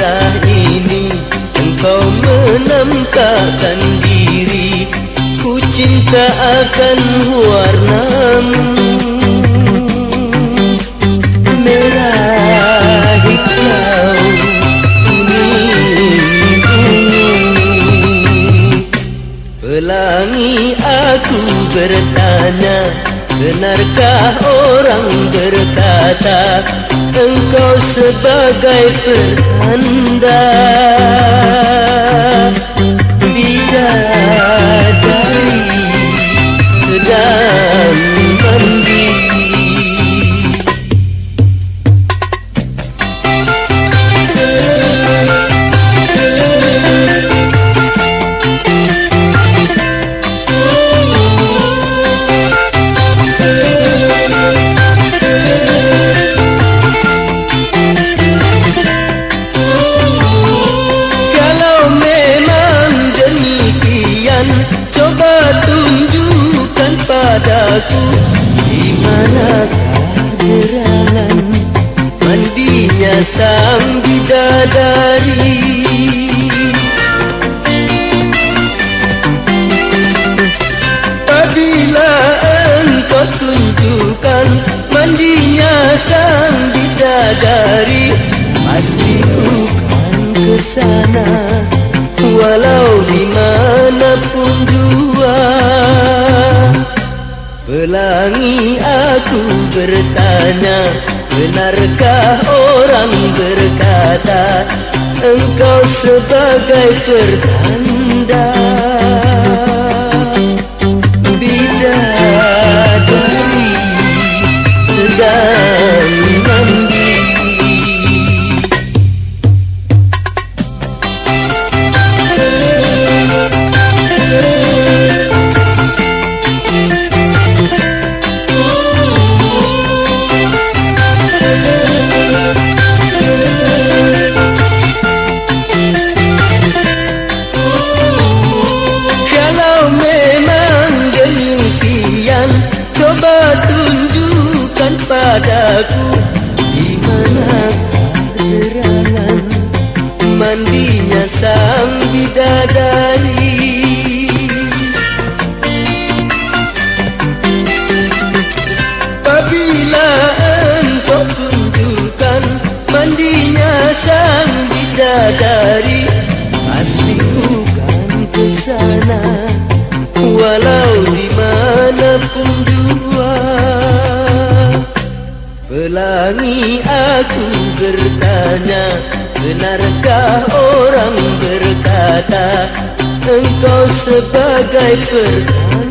merah ini Engkau menampakkan diri. Ku cinta akan warnamu. Terima kasih aku bertanya. Benarkah orang berkata Engkau sebagai pertanda? Padaku bidadari Apabila engkau tunjukkan mandinya sang bidadari pasti ku kan kesana walau di manapun jua Pelangi aku bertanya Benarkah orang berkata Engkau sebagai pertanda sana walau di mana pun Pelangi aku bertanya Benarkah orang berkata Engkau sebagai pertanda